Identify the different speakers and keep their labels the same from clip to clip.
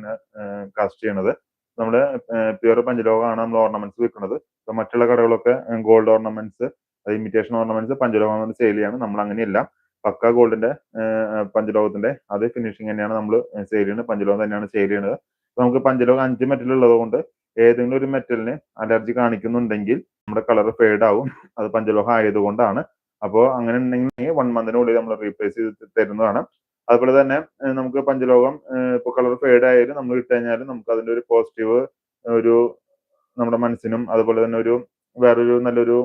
Speaker 1: ഇങ്ങനെ കാസ്റ്റ് ചെയ്യണത്. നമ്മുടെ പ്യുവർ പഞ്ചലോകമാണ് നമ്മൾ ഓർണമെന്റ്സ് വിൽക്കുന്നത് ഇപ്പൊ മറ്റുള്ള കടകളൊക്കെ ഗോൾഡ് ഓർണമെന്റ്സ് അത് ഇമിറ്റേഷൻ ഓർണമെന്റ്സ് പഞ്ചലോകം സെയിൽ ചെയ്യാണ്. നമ്മൾ അങ്ങനെയല്ല. പക്ക ഗോൾഡിന്റെ പഞ്ചലോകത്തിന്റെ അതേ ഫിനിഷിംഗ് തന്നെയാണ് നമ്മൾ സെയിൽ ചെയ്യുന്നത്. പഞ്ചലോകം തന്നെയാണ് സെയിൽ ചെയ്യുന്നത്. നമുക്ക് പഞ്ചലോകം അഞ്ച് മെറ്റൽ ഉള്ളത് കൊണ്ട് ഏതെങ്കിലും ഒരു മെറ്റലിന് അലർജി കാണിക്കുന്നുണ്ടെങ്കിൽ നമ്മുടെ കളർ ഫെയ്ഡ് ആവും. അത് പഞ്ചലോഹം ആയതുകൊണ്ടാണ് അപ്പോൾ അങ്ങനെ ഉണ്ടെങ്കിൽ വൺ മന്തിനുള്ളിൽ നമ്മൾ റീപ്ലേസ് ചെയ്ത് തരുന്നതാണ്. അതുപോലെ തന്നെ നമുക്ക് പഞ്ചലോകം ഇപ്പോൾ കളർ ഫെയ്ഡ് ആയാലും നമ്മൾ ഇട്ട് കഴിഞ്ഞാൽ നമുക്ക് അതിന്റെ ഒരു പോസിറ്റീവ് ഒരു നമ്മുടെ മനസ്സിനും അതുപോലെ തന്നെ ഒരു വേറൊരു നല്ലൊരു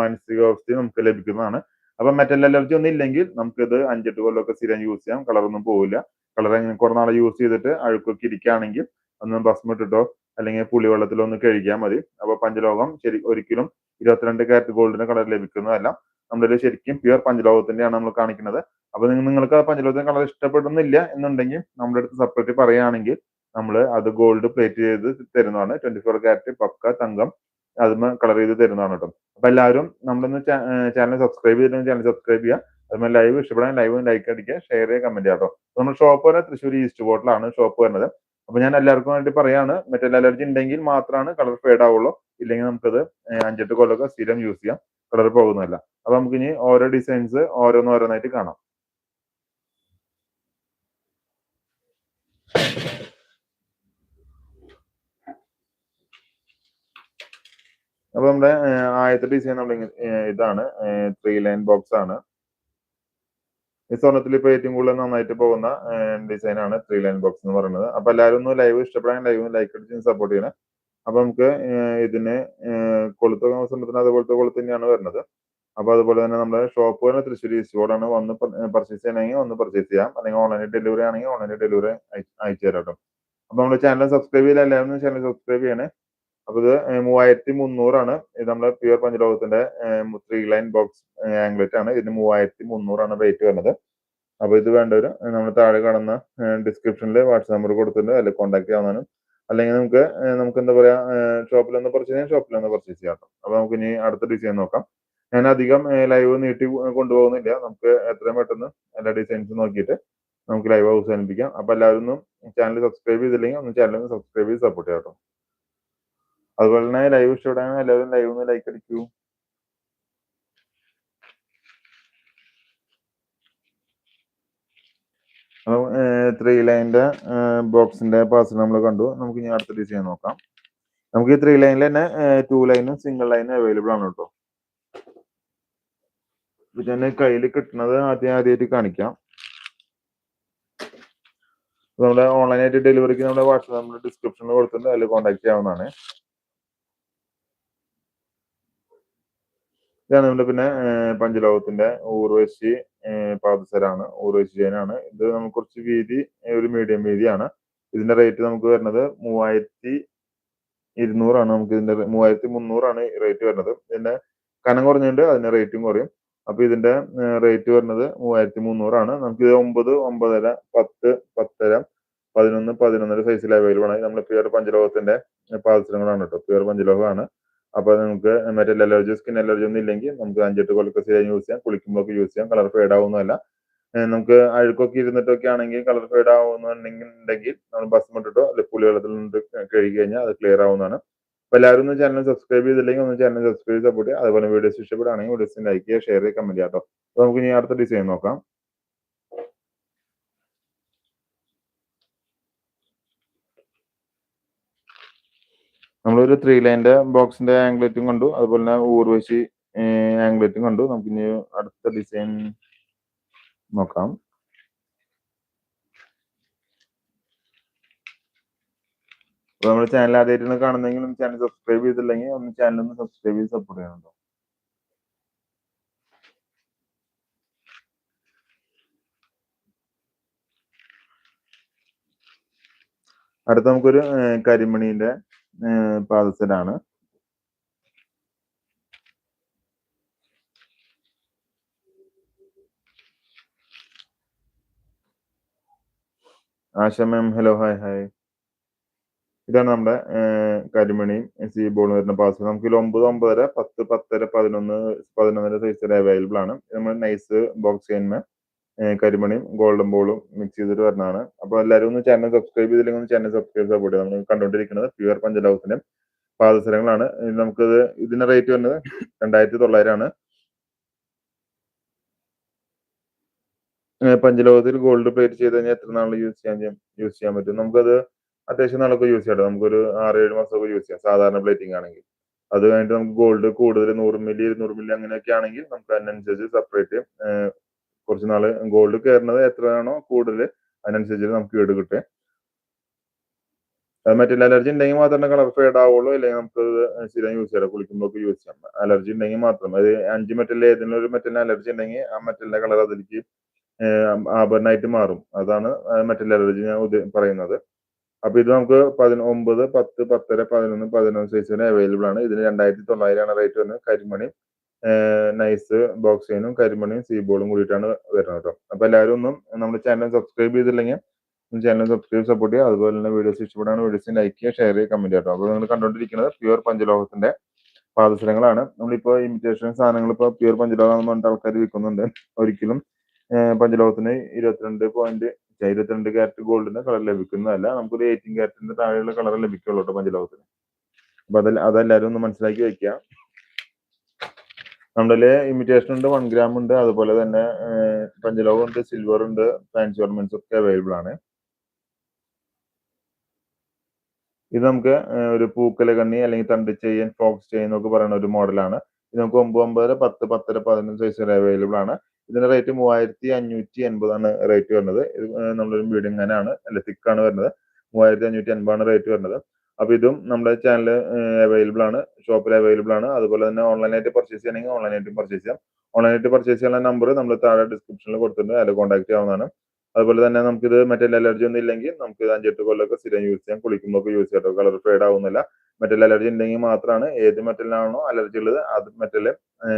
Speaker 1: മാനസികാവസ്ഥയും നമുക്ക് ലഭിക്കുന്നതാണ്. അപ്പൊ മെറ്റൽ അലർജി ഒന്നും ഇല്ലെങ്കിൽ നമുക്കിത് അഞ്ചെട്ട് കൊല്ലമൊക്കെ സ്ഥിരം യൂസ് ചെയ്യാം. കളറൊന്നും പോവില്ല. കളർ കുറെ നാളെ യൂസ് ചെയ്തിട്ട് അഴുക്കൊക്കെ ഇരിക്കുകയാണെങ്കിൽ ഒന്ന് ഭസ്മിട്ടിട്ടോ അല്ലെങ്കിൽ പുളിവെള്ളത്തിലോ ഒന്ന് കഴുകിയാൽ മതി. അപ്പൊ പഞ്ചലോകം ശരി ഒരിക്കലും ഇരുപത്തിരണ്ട് കാരറ്റ് ഗോൾഡിന് കളർ ലഭിക്കുന്നതല്ല. നമ്മുടെ ശരിക്കും പ്യുവർ പഞ്ചലോകത്തിന്റെയാണ് നമ്മൾ കാണിക്കുന്നത്. അപ്പൊ നിങ്ങൾ നിങ്ങൾക്ക് ആ പഞ്ചലോകത്തിന്റെ കളർ ഇഷ്ടപ്പെടുന്നില്ല എന്നുണ്ടെങ്കിൽ നമ്മുടെ അടുത്ത് സെപ്പറേറ്റ് പറയുകയാണെങ്കിൽ നമ്മൾ അത് ഗോൾഡ് പ്ലേറ്റ് ചെയ്ത് തരുന്നതാണ്. ട്വന്റി ഫോർ ക്യാരറ്റ് പക്ക തങ്കം അത് കളർ ചെയ്ത് തരുന്നതാണ് കേട്ടോ അപ്പൊ എല്ലാവരും നമ്മളൊന്ന് ചാനൽ സബ്സ്ക്രൈബ് ചെയ്തിട്ടുണ്ടെങ്കിൽ ചാനൽ സബ്സ്ക്രൈബ് ചെയ്യുക. അതുപോലെ ലൈവ് ഇഷ്ടപ്പെടാൻ ലൈവ് ലൈക്ക് അടിക്കുക ഷെയർ ചെയ്യുക കമന്റ് ചെയ്യാം കേട്ടോ നമ്മുടെ ഷോപ്പ് വരുന്നത് തൃശ്ശൂർ ഈസ്റ്റ് ബോട്ടിലാണ് ഷോപ്പ് വരുന്നത്. അപ്പൊ ഞാൻ എല്ലാവർക്കും വേണ്ടി പറയാണ്. മെറ്റൽ അലർജി ഉണ്ടെങ്കിൽ മാത്രമാണ് കളർ ഫേഡ് ആവുള്ളൂ. ഇല്ലെങ്കിൽ നമുക്കത് അഞ്ചെട്ട് കൊല്ലമൊക്കെ സ്ഥിരം യൂസ് ചെയ്യാം. കളർ പോകുന്നതല്ല. അപ്പൊ നമുക്ക് ഇനി ഓരോ ഡിസൈൻസ് ഓരോന്നോരോന്നായിട്ട് കാണാം. അപ്പൊ നമ്മുടെ ആദ്യത്തെ ഡിസൈൻ നമ്മൾ ഇതാണ്. ത്രീ ലൈൻ ബോക്സ് ആണ്. ഈ സ്വർണത്തിൽ ഇപ്പൊ ഏറ്റവും കൂടുതൽ നന്നായിട്ട് പോകുന്ന ഡിസൈൻ ആണ് ത്രീ ലൈൻ ബോക്സ് എന്ന് പറയുന്നത്. അപ്പൊ എല്ലാവരും ഒന്ന് ലൈവ് ഇഷ്ടപ്പെടാൻ ലൈവ് ലൈക്ക് അടിച്ച് സപ്പോർട്ട് ചെയ്യണം. അപ്പൊ നമുക്ക് ഇതിനെ കൊളുത്ത സ്വർണത്തിന് അതുപോലത്തെ കൊളുത്ത് തന്നെയാണ് വരുന്നത്. അപ്പൊ അതുപോലെ തന്നെ നമ്മുടെ ഷോപ്പ് തന്നെ തൃശ്ശൂർ ഈസ്റ്റ് വന്ന് പർച്ചേസ് ചെയ്യണമെങ്കിൽ ഒന്ന് പർച്ചേസ് ചെയ്യാം. അല്ലെങ്കിൽ ഓൺലൈൻ ഡെലിവറി ആണെങ്കിൽ ഓൺലൈൻ ഡെലിവറി അയച്ചു തരാം കേട്ടോ. അപ്പൊ നമ്മുടെ ചാനൽ സബ്സ്ക്രൈബ് ചെയ്യില്ല എല്ലാവരും ചാനൽ സബ്സ്ക്രൈബ് ചെയ്യണേ. അപ്പൊ ഇത് മൂവായിരത്തി മുന്നൂറാണ് ഇത് നമ്മുടെ പ്യുവർ പഞ്ചലോകത്തിന്റെ ത്രീ ലൈൻ ബോക്സ് ആംഗ്ലറ്റ് ആണ്. ഇതിന് മൂവായിരത്തി മുന്നൂറാണ് റേറ്റ് വരുന്നത്. അപ്പൊ ഇത് വേണ്ടവര് നമ്മൾ താഴെ കാണുന്ന ഡിസ്ക്രിപ്ഷനിൽ വാട്സാപ്പ് നമ്പർ കൊടുത്തിട്ടുണ്ട് അതിൽ കോൺടാക്ട് ചെയ്യാവുന്നതാണ്. അല്ലെങ്കിൽ നമുക്ക് നമുക്ക് എന്താ പറയാ ഷോപ്പിൽ ഒന്ന് പർച്ചേസ് ചെയ്യാം ഷോപ്പിൽ ഒന്ന് പർച്ചേസ് ചെയ്യാം അപ്പൊ നമുക്ക് ഇനി അടുത്ത ഡിസൈൻ നോക്കാം. ഞാൻ അധികം ലൈവ് നീട്ടി കൊണ്ടുപോകുന്നില്ല. നമുക്ക് എത്രയും പെട്ടെന്ന് എല്ലാ ഡിസൈൻസും നോക്കിയിട്ട് നമുക്ക് ലൈവ് അവസാനിപ്പിക്കാം. അപ്പൊ എല്ലാവരും ചാനൽ സബ്സ്ക്രൈബ് ചെയ്തില്ലെങ്കിൽ ഒന്ന് ചാനൽ സബ്സ്ക്രൈബ് ചെയ്ത് സപ്പോർട്ട് ചെയ്യാം കേട്ടോ അതുപോലെ തന്നെ ലൈവ് ഇഷ്ടപ്പെടാൻ എല്ലാവരും ലൈവ് ഒന്ന് ലൈക്ക് അടിക്കൂ അപ്പം ത്രീ ലൈനിന്റെ ബോക്സിന്റെ പാസ് നമ്മൾ കണ്ടു. നമുക്ക് ഇനി അടുത്ത ഡിസൈൻ നോക്കാം. നമുക്ക് ഈ ത്രീ ലൈനിൽ തന്നെ ടു ലൈനും സിംഗിൾ ലൈനും അവൈലബിൾ ആണ് കേട്ടോ. ഇത് കയ്യിൽ കിട്ടുന്നത് ആദ്യം ആദ്യമായിട്ട് കാണിക്കാം. നമ്മുടെ ഓൺലൈനായിട്ട് ഡെലിവറിക്ക് നമ്മുടെ വാട്സാപ്പ് നമ്മുടെ ഡിസ്ക്രിപ്ഷനിൽ കൊടുത്തിട്ടുണ്ട്. അതിൽ കോൺടാക്ട് ചെയ്യാവുന്നതാണ്. ഇതാണ് നമ്മുടെ പിന്നെ പഞ്ചലോകത്തിന്റെ ഊർവശി പാദസരാണ് ഊർവശി ജൈനാണ്. ഇത് നമുക്ക് കുറച്ച് വീതി ഒരു മീഡിയം വീതിയാണ്. ഇതിന്റെ റേറ്റ് നമുക്ക് വരുന്നത് മൂവായിരത്തി ഇരുന്നൂറാണ്. നമുക്ക് ഇതിന്റെ മൂവായിരത്തി മുന്നൂറാണ് റേറ്റ് വരുന്നത്. ഇതിന്റെ കനം കുറഞ്ഞുണ്ട് അതിന്റെ റേറ്റും കുറയും. അപ്പൊ ഇതിന്റെ റേറ്റ് വരുന്നത് മൂവായിരത്തി മുന്നൂറാണ്. നമുക്ക് ഇത് ഒമ്പത് ഒമ്പതര പത്ത് പത്തര പതിനൊന്ന് പതിനൊന്നര സൈസിൽ അവൈലബിൾ ആണ്. നമ്മൾ പ്യുവർ പഞ്ചലോകത്തിന്റെ പാദസരങ്ങളാണ് കേട്ടോ. പ്യുവർ പഞ്ചലോകമാണ്. അപ്പൊ നമുക്ക് മറ്റേ അലർജി സ്കിൻ അലർജി ഒന്നും ഇല്ലെങ്കിൽ നമുക്ക് അഞ്ചെട്ട് കൊലക്കസി യൂസ് ചെയ്യാം കുളിക്കുമ്പോഴൊക്കെ യൂസ് ചെയ്യാം കളർ ഫേഡ് ആവുന്നതല്ല. നമുക്ക് അഴുക്കൊക്കെ ഇരുന്നിട്ടൊക്കെ ആണെങ്കിൽ കളർ ഫേഡ് ആവുന്നുണ്ടെങ്കിൽ നമ്മൾ ബസ് ഇട്ടിട്ടോ അല്ലെങ്കിൽ പുളിവെള്ളത്തിൽ നിന്ന് കഴുകി കഴിഞ്ഞാൽ അത് ക്ലിയർ ആവുന്നതാണ്. അപ്പൊ എല്ലാവരും ഒന്ന് ചാനൽ സബ്സ്ക്രൈബ് ചെയ്തില്ലെങ്കിൽ ഒന്ന് ചാനൽ സബ്സ്ക്രൈബ് സപ്പോർട്ട് അതുപോലെ വീഡിയോസ് ഇഷ്ടപ്പെടുകയാണെങ്കിൽ വീഡിയോസ് ലൈക്ക് ചെയ്യുക ഷെയർ ചെയ്യുക കമന്റ് ചെയ്യാം കേട്ടോ. അപ്പൊ നമുക്ക് ഇനി അടുത്ത ഡിസൈൻ നോക്കാം. നമ്മളൊരു ത്രീ ലൈന്റെ ബോക്സിന്റെ ആംഗ്ലറ്റും കണ്ടു. അതുപോലെ തന്നെ ഊർവശി ആംഗ്ലറ്റും കണ്ടു. നമുക്ക് ഇനി അടുത്ത ഡിസൈൻ നോക്കാം. അപ്പൊ നമ്മുടെ ചാനൽ ആദ്യമായിട്ടാണ് കാണുന്നെങ്കിൽ ചാനൽ സബ്സ്ക്രൈബ് ചെയ്തില്ലെങ്കിൽ ഒന്ന് ചാനൽ ഒന്ന് സബ്സ്ക്രൈബ് ചെയ്ത് സപ്പോർട്ട് ചെയ്യണം അടുത്ത നമുക്കൊരു കരിമണീന്റെ പാദസരാണ് Asha ma'am hello hi hi. ഇതാണ് നമ്മുടെ കരിമണിയും സി ബോളും വരുന്ന പാസ് നമുക്ക് ഇതിൽ ഒമ്പത് ഒമ്പതര പത്ത് പത്തര പതിനൊന്ന് പതിനൊന്നര സൈസ് വരെ അവൈലബിൾ ആണ്. നമ്മൾ നൈസ് ബോക്സ് ചെയ്യുന്ന കരിമണിയും ഗോൾഡൻ ബോളും മിക്സ് ചെയ്തിട്ട് വരുന്നതാണ്. അപ്പോൾ എല്ലാവരും ഒന്ന് ചാനൽ സബ്സ്ക്രൈബ് ചെയ്തില്ലെങ്കിൽ ഒന്ന് ചാനൽ സബ്സ്ക്രൈബ് സപ്പോർട്ട് നമ്മൾ കണ്ടുകൊണ്ടിരിക്കുന്നത് പ്യുവർ പഞ്ചലോകത്തിന്റെ പാദസരങ്ങളാണ്. നമുക്കിത് ഇതിന്റെ റേറ്റ് വരുന്നത് രണ്ടായിരത്തി തൊള്ളായിരമാണ് പഞ്ചലോകത്തിൽ ഗോൾഡ് പ്ലേറ്റ് ചെയ്ത് കഴിഞ്ഞാൽ എത്ര നാൾ യൂസ് ചെയ്യാൻ യൂസ് ചെയ്യാൻ പറ്റും. നമുക്കത് അത്യാവശ്യം നാളൊക്കെ യൂസ് ചെയ്യാം നമുക്കൊരു ആറ് ഏഴ് മാസമൊക്കെ യൂസ് ചെയ്യാം. സാധാരണ പ്ലേറ്റിംഗ് ആണെങ്കിൽ. അത് കഴിഞ്ഞിട്ട് നമുക്ക് ഗോൾഡ് കൂടുതൽ നൂറ് മില്ലി ഇരുന്നൂറ് മില്ലി അങ്ങനെയൊക്കെ ആണെങ്കിൽ നമുക്ക് അതിനനുസരിച്ച് സെപ്പറേറ്റ് കുറച്ച് നാൾ ഗോൾഡ് കയറുന്നത് എത്രയാണോ കൂടുതൽ അതിനനുസരിച്ച് നമുക്ക് വീട് കിട്ടുക. അത് മറ്റുള്ള അലർജി ഉണ്ടെങ്കിൽ മാത്രമേ കളർ ഫേഡ് ആവുള്ളൂ അല്ലെങ്കിൽ നമുക്ക് ശരിയായി യൂസ് ചെയ്യാം. കുളിക്കുമ്പോൾ യൂസ് ചെയ്യാം. അലർജി ഉണ്ടെങ്കിൽ മാത്രം. അത് അഞ്ച് മെറ്റലിൽ ഏതെങ്കിലും ഒരു മെറ്റലിന് അലർജി ഉണ്ടെങ്കിൽ ആ മെറ്റലിന്റെ കളർ അതിലേക്ക് ആഭരണമായിട്ട് മാറും. അതാണ് മെറ്റൽ അലർജി ഞാൻ പറയുന്നത്. അപ്പൊ ഇത് നമുക്ക് ഒമ്പത് പത്ത് പത്തര പതിനൊന്ന് പതിനൊന്ന് സൈസിന് അവൈലബിൾ ആണ്. ഇതിന് രണ്ടായിരത്തി തൊള്ളായിരമാണ് റേറ്റ് വരുന്നത്. കരിമണി നൈസ് ബോക്സിനും കരിമണിയും സീബോളും കൂടിയിട്ടാണ് വരുന്നത് കേട്ടോ. അപ്പൊ എല്ലാവരും ഒന്നും നമ്മുടെ ചാനൽ സബ്സ്ക്രൈബ് ചെയ്തില്ലെങ്കിൽ ചാനൽ സബ്സ്ക്രൈബ് സപ്പോർട്ട് ചെയ്യുക. അതുപോലെ തന്നെ വീഡിയോസ് ഇഷ്ടപ്പെടാണ് വീഡിയോസ് ലൈക്ക് ചെയ്യുക ഷെയർ ചെയ്യുക കമന്റ് കേട്ടോ. അപ്പോൾ നിങ്ങൾ കണ്ടുകൊണ്ടിരിക്കുന്നത് പ്യുവർ പഞ്ചലോഹത്തിന്റെ പാദസരങ്ങളാണ്. നമ്മളിപ്പോ ഇമിറ്റേഷൻ സാധനങ്ങൾ ഇപ്പോൾ പ്യുവർ പഞ്ചലോഹം എന്ന് പറഞ്ഞിട്ട് ആൾക്കാർ വിൽക്കുന്നുണ്ട്. ഒരിക്കലും പഞ്ചലോഹത്തിന് ഇരുപത്തിരണ്ട് പോയിന്റ് ഇരുപത്തിരണ്ട് ക്യാരറ്റ് ഗോൾഡിന്റെ കളർ ലഭിക്കുന്നതല്ല. നമുക്കൊരു എയ്റ്റീൻ ക്യാരറ്റിന്റെ താഴെയുള്ള കളർ ലഭിക്കുള്ളൂ കേട്ടോ പഞ്ചലോഹത്തിന് അപ്പൊ അതിൽ അതെല്ലാവരും ഒന്ന് മനസ്സിലാക്കി വെക്കുക. നമ്മുടെ ഇമിറ്റേഷൻ ഉണ്ട് വൺ ഗ്രാം ഉണ്ട് അതുപോലെ തന്നെ പഞ്ചലോകം ഉണ്ട് സിൽവർ ഉണ്ട് ഫാൻസി ഒക്കെ അവൈലബിൾ ആണ്. ഇത് നമുക്ക് ഒരു പൂക്കല കണ്ണി അല്ലെങ്കിൽ തണ്ട് ചെയിൻ ഫോക്സ് ചെയിൻ എന്നൊക്കെ പറയുന്ന ഒരു മോഡലാണ് ഇത് നമുക്ക് ഒമ്പത് ഒമ്പതര പത്ത് പത്തര പതിനഞ്ച് സൈസ് വരെ അവൈലബിൾ ആണ്. ഇതിന്റെ റേറ്റ് മൂവായിരത്തി അഞ്ഞൂറ്റി എൺപതാണ് റേറ്റ് വരുന്നത്. ഇത് നമ്മളൊരു മീഡിയം ആണ് അല്ല തിക്കാണ് വരുന്നത്. മൂവായിരത്തി അഞ്ഞൂറ്റി എൺപതാണ് റേറ്റ് വരുന്നത്. അപ്പൊ ഇതും നമ്മുടെ ചാനൽ അവൈലബിൾ ആണ്. ഷോപ്പിൽ അവൈലബിൾ ആണ്. അതുപോലെ തന്നെ ഓൺലൈനായിട്ട് പർച്ചേസ് ചെയ്യണമെങ്കിൽ ഓൺലൈനായിട്ട് പർച്ചേസ് ചെയ്യാം. ഓൺലൈനായിട്ട് പർച്ചേസ് ചെയ്യാനുള്ള നമ്പർ നമ്മൾ താഴെ ഡിസ്ക്രിപ്ഷനിൽ കൊടുത്തിട്ടുണ്ട്. അതിൽ കോൺടാക്ട് ചെയ്യാവുന്നതാണ്. അതുപോലെ തന്നെ നമുക്ക് നമുക്കിത് മെറ്റൽ അലർജി ഒന്നും ഇല്ലെങ്കിൽ നമുക്ക് ഇത് അഞ്ചെട്ട് കൊല്ലമൊക്കെ സ്ഥിരം യൂസ് ചെയ്യാം. കുളിക്കുമ്പോൾ യൂസ് ചെയ്യാം. കളർ ഫേഡ് ആവുന്നില്ല. മെറ്റൽ അലർജി ഉണ്ടെങ്കിൽ മാത്രമാണ് ഏത് മെറ്റലിനാണോ അലർജി ഉള്ളത് അത് മെറ്റൽ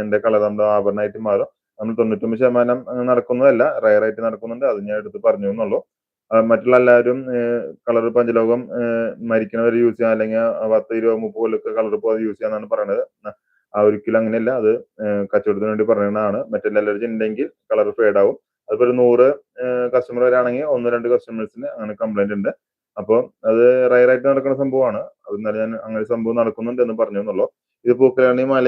Speaker 1: എന്റെ കളർ നമ്മുടെ ആഭരണമായിട്ട് മാറും. നമ്മൾ തൊണ്ണൂറ്റൊമ്പത് ശതമാനം നടക്കുന്നതല്ല റയർ ആയിട്ട് നടക്കുന്നുണ്ട്. അത് ഞാൻ എടുത്ത് പറഞ്ഞു എന്നുള്ളൂ മറ്റുള്ള എല്ലാവരും കളർ പഞ്ചലോകം മരിക്കണവർ യൂസ് ചെയ്യാം അല്ലെങ്കിൽ പത്ത് ഇരുപത് മുപ്പത് കൊല്ലൊക്കെ കളർ പോകാതെ യൂസ് ചെയ്യാന്നാണ് പറയുന്നത് ഒരിക്കലും അങ്ങനെയല്ല. അത് കച്ചവടത്തിന് വേണ്ടി പറയുന്നതാണ് മെറ്റൽ അലർജി ഉണ്ടെങ്കിൽ കളർ ഫേഡ് ആവും അതുപോലെ നൂറ് കസ്റ്റമർ വരാണെങ്കിൽ ഒന്ന് രണ്ട് കസ്റ്റമേഴ്സിന് അങ്ങനെ കംപ്ലൈന്റ് ഉണ്ട്. അപ്പോൾ അത് റയർ ആയിട്ട് നടക്കുന്ന സംഭവമാണ്. അത് ഞാൻ അങ്ങനെ സംഭവം നടക്കുന്നുണ്ട് എന്ന് പറഞ്ഞു എന്നുള്ളൂ. ഇത് പൂക്കലാണി മല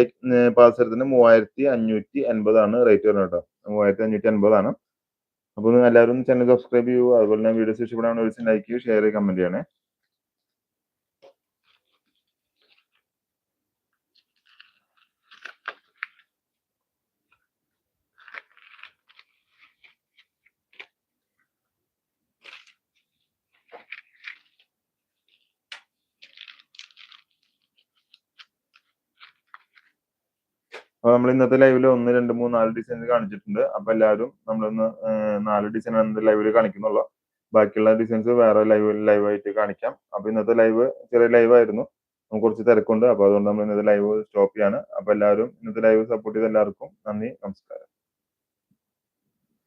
Speaker 1: പാദസരത്തിന് മൂവായിരത്തി അഞ്ഞൂറ്റി എൺപതാണ് റേറ്റ് വരുന്നത് കേട്ടോ. മൂവായിരത്തി അഞ്ഞൂറ്റി എൺപതാണ് അപ്പോൾ എല്ലാവരും ചാനൽ സബ്സ്ക്രൈബ് ചെയ്യൂ. അതുപോലെ തന്നെ വീഡിയോസ് ഇഷ്ടപ്പെടാൻ ഒരു ലൈക്ക് ചെയ്യൂ ഷെയർ ചെയ്യുക കമന്റ് ചെയ്യണേ അപ്പൊ നമ്മൾ ഇന്നത്തെ ലൈവിൽ ഒന്ന് രണ്ട് മൂന്ന് നാല് ഡിസൈൻ കാണിച്ചിട്ടുണ്ട്. അപ്പൊ എല്ലാവരും നമ്മളൊന്ന് നാല് ഡിസൈൻ ഇന്നത്തെ ലൈവിൽ കാണിക്കുന്നുള്ളൂ. ബാക്കിയുള്ള ഡിസൈൻസ് വേറെ ലൈവ് ലൈവായിട്ട് കാണിക്കാം. അപ്പൊ ഇന്നത്തെ ലൈവ് ചെറിയ ലൈവ് ആയിരുന്നു. നമുക്ക് കുറച്ച് തിരക്കുണ്ട്. അപ്പൊ അതുകൊണ്ട് നമ്മൾ ഇന്നത്തെ ലൈവ് സ്റ്റോപ്പ് ചെയ്യാണ്. അപ്പൊ എല്ലാവരും ഇന്നത്തെ ലൈവ് സപ്പോർട്ട് ചെയ്ത എല്ലാവർക്കും നന്ദി നമസ്കാരം.